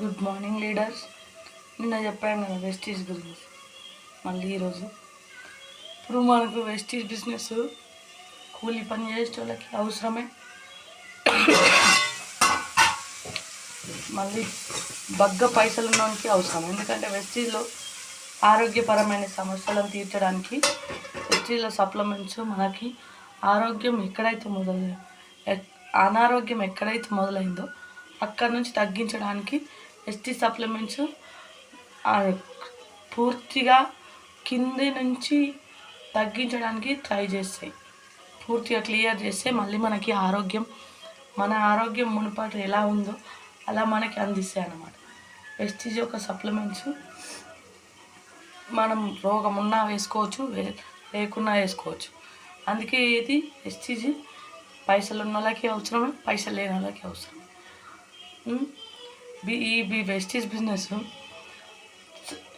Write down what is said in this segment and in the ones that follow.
Good morning leaders నిన్న చెప్పాను కదా వెస్టీజ్ గురించి మళ్ళీ ఈరోజు. ఇప్పుడు మనకు వెస్టీజ్ బిజినెస్ కూలీ పని చేసే వాళ్ళకి అవసరమే. మళ్ళీ బగ్గ పైసలు ఉన్నవానికి అవసరం. ఎందుకంటే వెస్టీజ్లో ఆరోగ్యపరమైన సమస్యలను తీర్చడానికి వెస్టీజ్లో సప్లిమెంట్స్ మనకి ఆరోగ్యం ఎక్కడైతే మొదలు ఎక్- అనారోగ్యం ఎక్కడైతే మొదలైందో అక్కడ నుంచి తగ్గించడానికి ఎస్టీ సప్లిమెంట్స్ పూర్తిగా కింది నుంచి తగ్గించడానికి ట్రై చేస్తాయి. పూర్తిగా క్లియర్ చేస్తే మళ్ళీ మనకి ఆరోగ్యం మన ఆరోగ్యం మునుపటి ఎలా ఉందో అలా మనకి అందిస్తాయి అన్నమాట. వెస్టీజ్ యొక్క సప్లిమెంట్స్ మనం రోగం ఉన్నా వేసుకోవచ్చు లేకున్నా వేసుకోవచ్చు. అందుకే ఇది ఎస్టీజీ పైసలు ఉన్న వాళ్ళకి అవసరమే? పైసలు లేని వాళ్ళకి అవసరం బి- ఈ బి బిజినెస్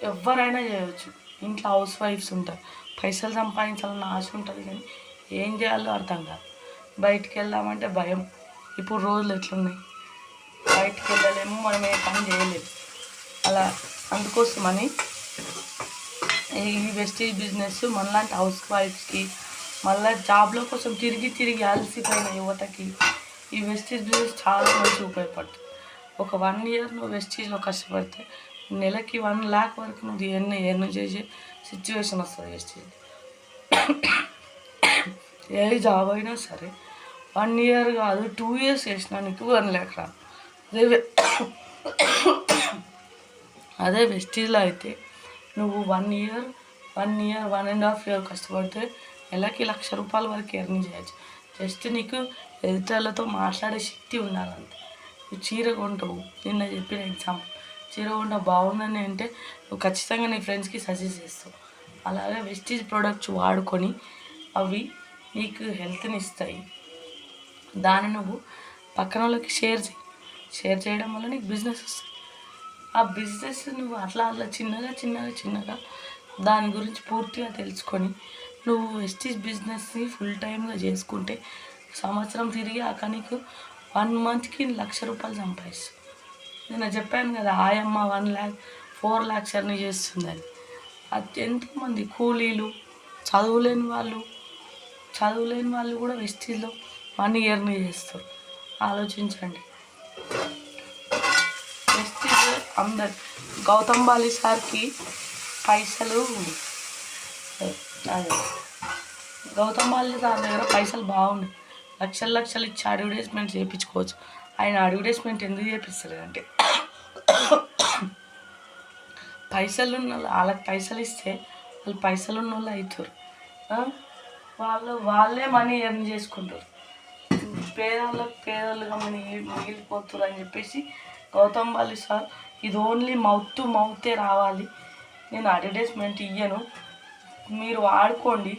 ఎవరైనా చేయవచ్చు ఇంట్లో హౌస్ వైఫ్స్ ఉంటారు. పైసలు సంపాదించాలన్న ఆశ ఉంటుంది కానీ ఏం చేయాలో అర్థం కాదు. బయటికి వెళ్దామంటే భయం. ఇప్పుడు రోజులు ఎట్లున్నాయి? బయటికి వెళ్ళలేము మనం ఏ పని చేయలేము. అలా అందుకోసమని ఈ వెస్టేజ్ బిజినెస్ మనలాంటి హౌస్ వైఫ్స్కి మళ్ళీ జాబ్ల కోసం తిరిగి తిరిగి అలసిపోయిన యువతకి ఈ వెస్టేజ్ బిజినెస్ చాలా మంచి ఉపయోగపడుతుంది. ఒక వన్ ఇయర్ నువ్వు వెస్టేజ్లో కష్టపడితే నెలకి వన్ ల్యాక్ వరకు నువ్వు ఎన్ని ఎర్న్ చేసే సిచ్యువేషన్ వస్తుంది వెస్టేజ్ ఏ జాబ్ అయినా సరే వన్ ఇయర్ కాదు టూ ఇయర్స్ చేసినా నీకు వన్ ల్యాక్ రా అదే అదే వెస్టీజ్లో అయితే నువ్వు one year one year one and half year కష్టపడితే నెలకి లక్ష రూపాయల వరకు ఎర్న్ చేయొచ్చు. జస్ట్ నీకు ఎదుటలతో మాట్లాడే శక్తి ఉండాలంతే. నువ్వు చీర కొంటావు. నిన్న చెప్పిన ఎగ్జాంపుల్ చీర కొంట బాగుందని అంటే నువ్వు ఖచ్చితంగా నీ ఫ్రెండ్స్కి సజెస్ట్ చేస్తావు. అలాగే వెస్టీజ్ ప్రోడక్ట్స్ వాడుకొని అవి నీకు హెల్త్ని ఇస్తాయి. దాన్ని నువ్వు పక్కన వాళ్ళకి షేర్ చేయి. షేర్ చేయడం వల్ల నీకు బిజినెస్ వస్తుంది. ఆ బిజినెస్ నువ్వు అట్లా అట్లా చిన్నగా చిన్నగా చిన్నగా దాని గురించి పూర్తిగా తెలుసుకొని నువ్వు వెస్టీజ్ బిజినెస్ని ఫుల్ టైమ్గా చేసుకుంటే సంవత్సరం తిరిగి అక్కడ నీకు వన్ మంత్కి లక్ష రూపాయలు సంపాదిస్తావు నేను చెప్పాను కదా ఆయమ్మ one lakh four lakhs earning చేస్తుందని అది ఎంతోమంది కూలీలు చదువులేని వాళ్ళు చదువులేని వాళ్ళు కూడా వెస్టీజ్లో మనీ ఎర్న్ చేస్తారు. ఆలోచించండి. వెస్టీజ్ అందరు గౌతమ్ బాలి సార్కి పైసలు అదే గౌతమ్ బాలి సార్ దగ్గర పైసలు బాగున్నాయి లక్షలు లక్షలు ఇచ్చి అడ్వర్టైజ్మెంట్ చేయించుకోవచ్చు. ఆయన అడ్వర్టైజ్మెంట్ ఎందుకు చేపిస్తారు అంటే పైసలు ఉన్న వాళ్ళు- వాళ్ళకి పైసలు ఇస్తే వాళ్ళు పైసలు ఉన్న వాళ్ళు అవుతారు వాళ్ళు వాళ్ళే మనీ ఎర్న్ చేసుకుంటారు. పేదవాళ్ళకి పేదవాళ్ళుగా మిగిలి మిగిలిపోతారు అని చెప్పేసి గౌతమ్ బాలి సార్ ఇది ఓన్లీ మౌత్ టు మౌతే రావాలి. నేను అడ్వర్టైజ్మెంట్ ఇయ్యను. మీరు వాడుకోండి.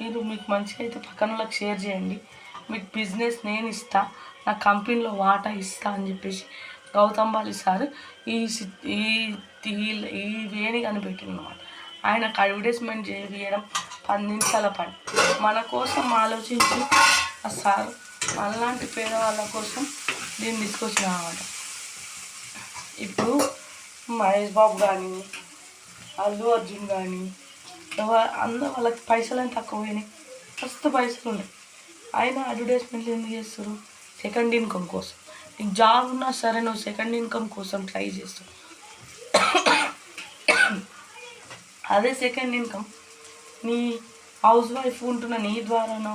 మీరు మీకు మంచిగా అయితే పక్కన వాళ్ళకి షేర్ చేయండి. మీకు బిజినెస్ నేను ఇస్తా నా కంపెనీలో వాటా ఇస్తా అని చెప్పేసి గౌతమ్ బాలి సార్ ఈ సి- ఈ ఈ- ఈ వేణి కనిపెట్టిందన్నమాట ఆయనకు అడ్వర్టైజ్మెంట్ చేయడం పది నిమిషాల పని. మన కోసం ఆలోచించి ఆ సార్ మనలాంటి పేదవాళ్ళ కోసం దీన్ని తీసుకొచ్చిన అనమాట ఇప్పుడు మహేష్ బాబు కానీ అల్లు అర్జున్ కానీ ఎవరు అందరూ వాళ్ళకి పైసలు అని తక్కువ పోయినాయి. ఫస్ట్ పైసలు ఉన్నాయి. ఆయన అడ్వర్టైజ్మెంట్లు ఎందుకు చేస్తారు? సెకండ్ ఇన్కమ్ కోసం. నీకు జాబ్ ఉన్నా సరే నువ్వు సెకండ్ ఇన్కమ్ కోసం ట్రై చేస్తావు. అదే సెకండ్ ఇన్కమ్ నీ హౌస్ వైఫ్ ఉంటున్న నీ ద్వారానో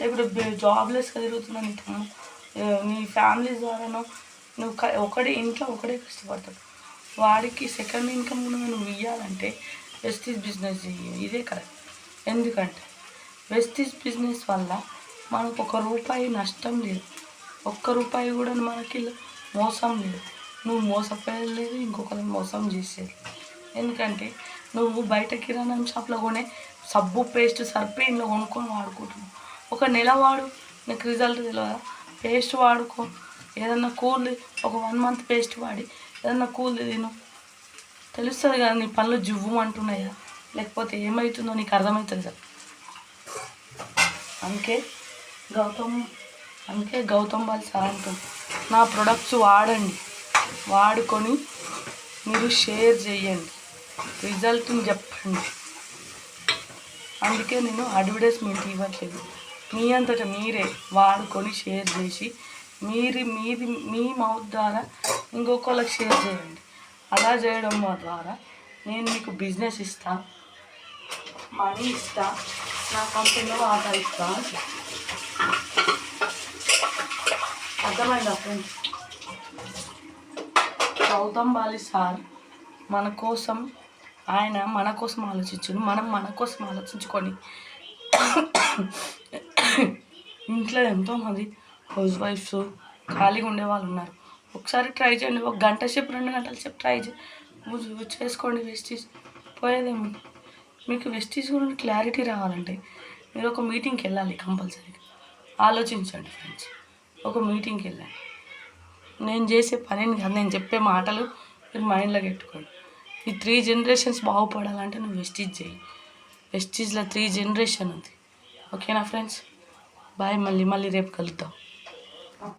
లేకపోతే జాబ్లెస్గా తిరుగుతున్న నీ తమ్ము నీ ఫ్యామిలీ ద్వారానో నువ్వు క- ఒకడే ఇంట్లో ఒకడే కష్టపడతాడు వాడికి సెకండ్ ఇన్కమ్ నువ్వు ఇవ్వాలంటే వెస్టీజ్ బిజినెస్ ఇదే కరెక్ట్ ఎందుకంటే వెస్టీజ్ బిజినెస్ వల్ల మనకు ఒక రూపాయి నష్టం లేదు. ఒక్క రూపాయి కూడా మనకి మోసం లేదు. నువ్వు మోసపోయేది లేదు ఇంకొకరిని మోసం చేసేది. ఎందుకంటే నువ్వు బయట కిరాణా షాప్లో కొనే సబ్బు పేస్ట్ సర్పేన్లో కొనుక్కొని వాడుకుంటున్నావు. ఒక నెల వాడు నీకు రిజల్ట్ తెలియదా పేస్ట్ వాడుకో. ఏదన్నా కూల్ ఒక వన్ మంత్ పేస్ట్ వాడి ఏదన్నా కూల్ తిను. తెలుస్తుంది కదా నీ పనులు జువ్వు అంటున్నాయా లేకపోతే ఏమవుతుందో నీకు అర్థమవుతుంది కదా. అందుకే గౌతమ్ అందుకే గౌతమ్ బాల్ సాయంతో నా ప్రొడక్ట్స్ వాడండి. వాడుకొని మీరు షేర్ చేయండి. రిజల్ట్ని చెప్పండి. అందుకే నేను అడ్వర్టైజ్మెంట్ ఇవ్వట్లేదు. మీ అంతటా మీరే వాడుకొని షేర్ చేసి మీరు మీది మీ మౌత్ ద్వారా ఇంకొకళ్ళకి షేర్ చేయండి. అలా చేయడం ద్వారా నేను మీకు బిజినెస్ ఇస్తా మనీ ఇస్తా నా కంపెనీలో ఆట ఇస్తా అని చెప్తా. అర్థమైందా ఫ్రెండ్స్ గౌతమ్ బాలి సార్ మన కోసం ఆయన మన కోసం ఆలోచించుడు మనం మన కోసం ఆలోచించుకొని ఇంట్లో ఎంతోమంది హౌస్ వైఫ్స్ ఖాళీగా ఉండే వాళ్ళు ఉన్నారు. ఒకసారి ట్రై చేయండి ఒక గంట సేపు రెండు గంటల సేపు ట్రై చేయి చేసుకోండి వెస్టీస్ పోయేదేమో? మీకు వెస్టీస్ గురించి క్లారిటీ రావాలంటే మీరు ఒక మీటింగ్కి వెళ్ళాలి కంపల్సరీగా. ఆలోచించండి ఫ్రెండ్స్ ఒక మీటింగ్కి వెళ్ళాను నేను చేసే పనిని కాదు నేను చెప్పే మాటలు మీరు మైండ్లో పెట్టుకోండి. ఈ త్రీ జనరేషన్స్ బాగుపడాలంటే నువ్వు వెస్టీజ్ చేయి వెస్టీజ్లో త్రీ జనరేషన్ ఉంది. ఓకేనా ఫ్రెండ్స్? బాయ్ మళ్ళీ మళ్ళీ రేపు కలుద్దాం.